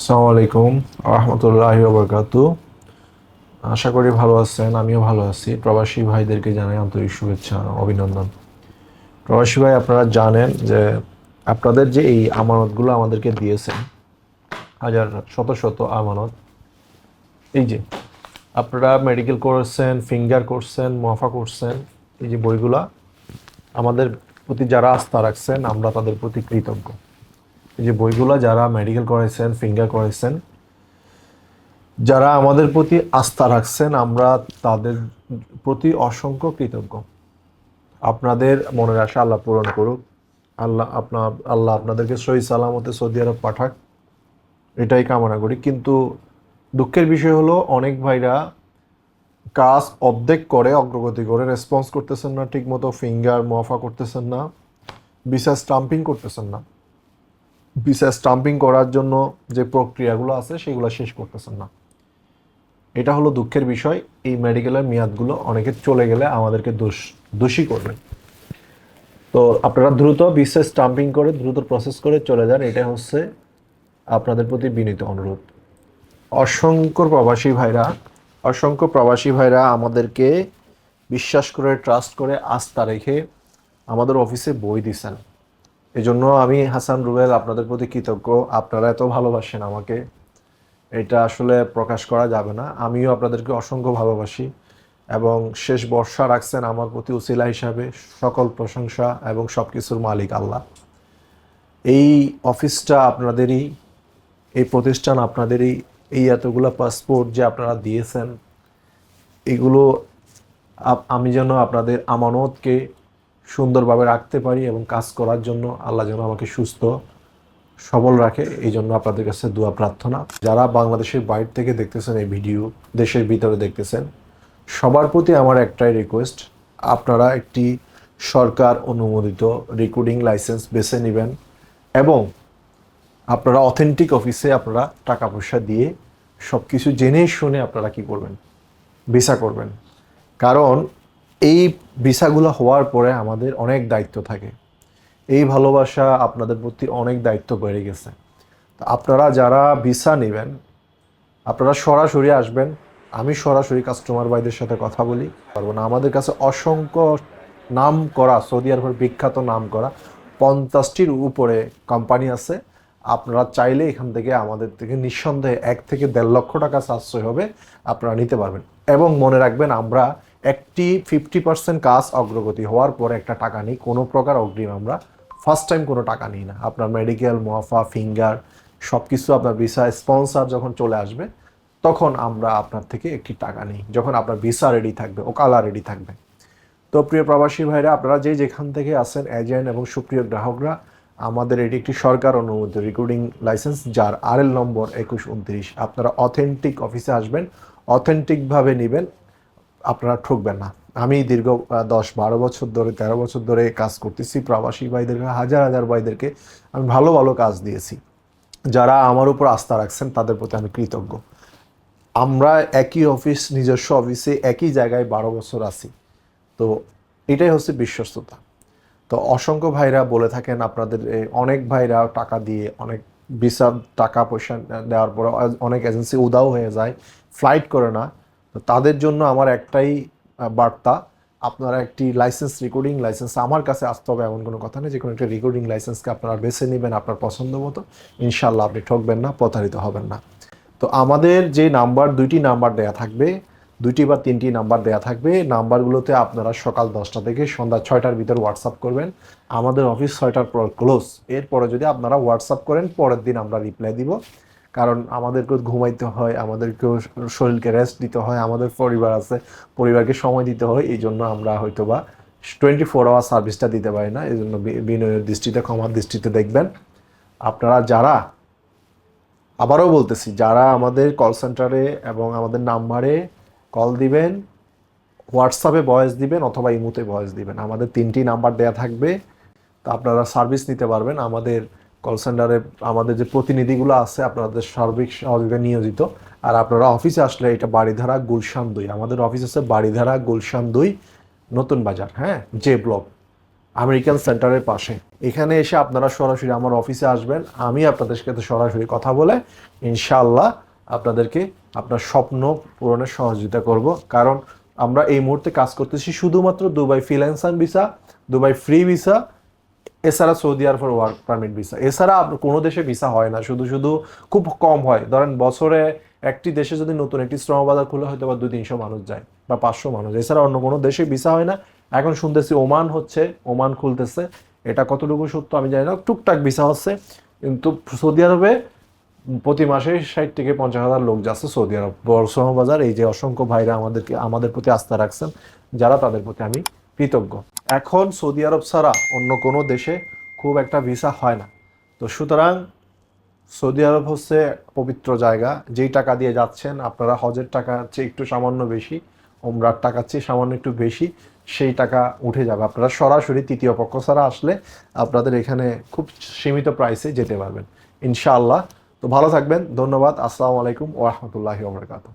আসসালামু আলাইকুম রহমতুল্লাহ বরকাত আশা করি ভালো আছেন, আমিও ভালো আছি। প্রবাসী ভাইদেরকে জানাই আন্তরিক শুভেচ্ছা অভিনন্দন। প্রবাসী ভাই, আপনারা জানেন যে আপনাদের যে এই আমানতগুলো আমাদেরকে দিয়েছেন, হাজার শত শত আমানত, এই যে আপনারা মেডিকেল করছেন ফিঙ্গার করছেন মফা করছেন, এই যে বইগুলা আমাদের প্রতি যারা আস্থা রাখছেন, আমরা তাদের প্রতি কৃতজ্ঞ। এই যে বইগুলো যারা মেডিকেল করেছেন ফিঙ্গার করেছেন, যারা আমাদের প্রতি আস্থা রাখছেন, আমরা তাদের প্রতি অসংখ্য কৃতজ্ঞ। আপনাদের মনের আশা আল্লাহ পূরণ করুক। আল্লাহ আপনা, আল্লাহ আপনাদেরকে সহি সালামতে সৌদি আরব পাঠাক। এটাই কামনা করি। কিন্তু দুঃখের বিষয় হলো, অনেক ভাইরা কাজ অর্ধেক করে, অগ্রগতি করে রেসপন্স করতেছেন না, ঠিকমতো ফিঙ্গার মফা করতেছেন না বিসা স্টাম্পিং করতেছেন না। ভিসা স্টাম্পিং করার জন্য যে প্রক্রিয়াগুলো আছে, সেগুলো শেষ করতেছেন না। এটা হলো দুঃখের বিষয়। এই মেডিকেলের মেয়াদগুলো অনেকে চলে গেলে আমাদেরকে দোষ দোষী করবে। তো আপনারা দ্রুত ভিসা স্টাম্পিং করে, দ্রুত প্রসেস করে চলে যান। এটা হচ্ছে আপনাদের প্রতি বিনীত অনুরোধ। অসংখ্য প্রবাসী ভাইরা, অসংখ্য প্রবাসী ভাইরা আমাদেরকে বিশ্বাস করে ট্রাস্ট করে আস্থা রেখে আমাদের অফিসে বই দিছেন। এজন্য আমি হাসান রুবেল, আপনাদের প্রতি কৃতজ্ঞ। আপনারা এত ভালোবাসেন আমাকে। এটা আসলে প্রকাশ করা যাবে না। আমিও আপনাদেরকে অসংখ্য ভালোবাসি এবং শেষ বর্ষা রাখছেন আমার প্রতি উসিলা হিসাবে। সকল প্রশংসা এবং সব কিছুর মালিক আল্লাহ। এই অফিসটা আপনাদেরই, এই প্রতিষ্ঠান আপনাদেরই, এই এতগুলো পাসপোর্ট যে আপনারা দিয়েছেন, এগুলো আমি যেন আপনাদের আমানতকে সুন্দরভাবে রাখতে পারি এবং কাজ করার জন্য আল্লাহ যেন আমাকে সুস্থ, সবল রাখে, এই জন্য আপনাদের কাছে দোয়া প্রার্থনা। যারা বাংলাদেশের বাইরে থেকে দেখতেছেন এই ভিডিও, দেশের ভিতরে দেখতেছেন, সবার প্রতি আমার একটাই রিকোয়েস্ট আপনারা একটি সরকার অনুমোদিত রেকর্ডিং লাইসেন্স বেছে নেবেন এবং আপনারা অথেন্টিক অফিসে আপনারা টাকা পয়সা দিয়ে সব কিছু জেনে শুনে আপনারা কি করবেন? ভিসা করবেন। কারণ এই ভিসাগুলো হওয়ার পরে আমাদের অনেক দায়িত্ব থাকে। এই ভালোবাসা আপনাদের প্রতি অনেক দায়িত্ব বেড়ে গেছে। তো আপনারা যারা ভিসা নেবেন, আপনারা সরাসরি আসবেন, আমি সরাসরি কাস্টমার ভাইদের সাথে কথা বলি। পারব না, আমাদের কাছে অসংখ্য নাম করা সৌদি আরবের বিখ্যাত নাম করা পঞ্চাশটির উপরে কোম্পানি আছে। আপনারা চাইলে এখান থেকে আমাদের থেকে নিঃসন্দেহে এক থেকে দেড় লক্ষ টাকা সাশ্রয় হবে, আপনারা নিতে পারবেন। এবং মনে রাখবেন, আমরা একটি ফিফটি পার্সেন্ট কাজ অগ্রগতি হওয়ার পরে একটা টাকা নিই, কোনো প্রকার অগ্রিম আমরা ফার্স্ট টাইম কোনো টাকা নিই না। আপনার মেডিকেল মোয়াফা ফিঙ্গার সব কিছু আপনার ভিসা স্পন্সার যখন চলে আসবে, তখন আমরা আপনার থেকে একটি টাকা নিই, যখন আপনার ভিসা রেডি থাকবে, ওকালা রেডি থাকবে। তো প্রিয় প্রবাসী ভাইরা, আপনারা যে যেখান থেকে আসেন এজেন্ট এবং সুপ্রিয় গ্রাহকরা, আমাদের এটি একটি সরকার অনুমোদিত রেকর্ডিং লাইসেন্স যার আরএল নম্বর একুশ উনত্রিশ আপনারা অথেন্টিক অফিসে আসবেন অথেন্টিকভাবে নেবেন আপনারা ঠকবেন না। আমি দীর্ঘ দশ বারো বছর ধরে, তেরো বছর ধরে কাজ করতেছি। প্রবাসী ভাইদেরকে হাজার হাজার ভাইদেরকে আমি ভালো ভালো কাজ দিয়েছি। যারা আমার উপর আস্থা রাখছেন, তাদের প্রতি আমি কৃতজ্ঞ। আমরা একই অফিস, নিজস্ব অফিসে একই জায়গায় বারো বছর আছি। তো এটাই হচ্ছে বিশ্বস্ততা। তো অসংখ্য ভাইরা বলে থাকেন, আপনাদের অনেক ভাইরা টাকা দিয়ে, অনেক ভিসা টাকা পয়সা দেওয়ার পরে অনেক এজেন্সি উদাও হয়ে যায় ফ্লাইট করে না। তো তাদের জন্য আমার একটাই বার্তা, আপনারা একটি লাইসেন্স রেকর্ডিং লাইসেন্স আমার কাছে আসতে হবে এমন কোনো কথা নেই যে কোনো একটা রেকর্ডিং লাইসেন্সকে আপনারা বেছে নেবেন আপনার পছন্দ মতো ইনশাল্লাহ আপনি ঠকবেন না, প্রতারিত হবেন না। তো আমাদের যে নাম্বার, দুইটি নাম্বার দেয়া থাকবে, দুইটি বা তিনটি নাম্বার দেয়া থাকবে, নাম্বারগুলোতে আপনারা সকাল দশটা থেকে সন্ধ্যা ছয়টার ভিতর হোয়াটসঅ্যাপ করবেন। আমাদের অফিস ছয়টার পর ক্লোজ এরপরে যদি আপনারা হোয়াটসঅ্যাপ করেন, পরের দিন আমরা রিপ্লাই দিব। কারণ আমাদেরকেও ঘুমাইতে হয়, আমাদেরকেও শরীরকে রেস্ট দিতে হয়, আমাদের পরিবার আছে, পরিবারকে সময় দিতে হয়, এই জন্য আমরা হয়তো বা টোয়েন্টি ফোর আওয়ার সার্ভিসটা দিতে পারি না, এই জন্য বিনয়ের দৃষ্টিতে, ক্ষমার দৃষ্টিতে দেখবেন। আপনারা যারা, আবারও বলতেছি, যারা আমাদের কল সেন্টারে এবং আমাদের নাম্বারে কল দিবেন হোয়াটসঅ্যাপে ভয়েস দিবেন অথবা ইমুতে ভয়েস দিবেন, আমাদের তিনটি নাম্বার দেয়া থাকবে, তা আপনারা সার্ভিস নিতে পারবেন, আমাদের কল সেন্টারে আমাদের যে প্রতিনিধিগুলো আছে, আপনাদের সার্বিক সহযোগিতা নিয়োজিত। আর আপনারা অফিসে আসলে এটা বাড়িধারা গুলশান দুই। আমাদের অফিস আছে বাড়িধারা গুলশান দুই, নতুন বাজার হ্যাঁ? জে ব্লক, আমেরিকান সেন্টারের পাশে। এখানে এসে আপনারা সরাসরি আমার অফিসে আসবেন। আমি আপনাদের সাথে সরাসরি কথা বলে ইনশাল্লাহ আপনাদেরকে আপনার স্বপ্ন পূরণে সহযোগিতা করব। কারণ আমরা এই মুহূর্তে কাজ করতেছি শুধুমাত্র Dubai freelancer visa, Dubai free visa এছাড়া সৌদি আরবের ওয়ার্ক পারমিট ভিসা এছাড়া কোনো দেশে ভিসা হয় না, শুধু শুধু খুব কম হয়। ধরেন বছরে একটি দেশে যদি নতুন একটি শ্রম বাজার খুলে হয়তো বা দুই তিনশো মানুষ যায় বা পাঁচশো মানুষ। এছাড়া অন্য কোনো দেশে ভিসা হয় না। এখন শুনতেছি ওমান হচ্ছে, ওমান খুলতেছে। এটা কতটুকু সত্য আমি জানি না। টুকটাক ভিসা হচ্ছে কিন্তু সৌদি আরবে প্রতি মাসে ষাট থেকে পঞ্চাশ হাজার লোক যাচ্ছে সৌদি আরব। বড় শ্রম বাজার, এই যে অসংখ্য ভাইরা আমাদেরকে আমাদের প্রতি আস্থা রাখছেন, যারা তাদের প্রতি আমি কৃতজ্ঞ। এখন সৌদি আরব ছাড়া অন্য কোনো দেশে খুব একটা ভিসা হয় না। তো সুতরাং সৌদি আরব হচ্ছে পবিত্র জায়গা। যেই টাকা দিয়ে যাচ্ছেন, আপনারা হজের টাকা চেয়ে একটু সামান্য বেশি ওমরার টাকার চেয়ে সামান্য একটু বেশি, সেই টাকা উঠে যাবে। আপনারা সরাসরি তৃতীয় পক্ষ ছাড়া আসলে আপনাদের এখানে খুব সীমিত প্রাইসে যেতে পারবেন। ইনশাআল্লাহ। তো ভালো থাকবেন। ধন্যবাদ। আসসালামু আলাইকুম ওরহমতুল্লাহি ওবরাকাতুহ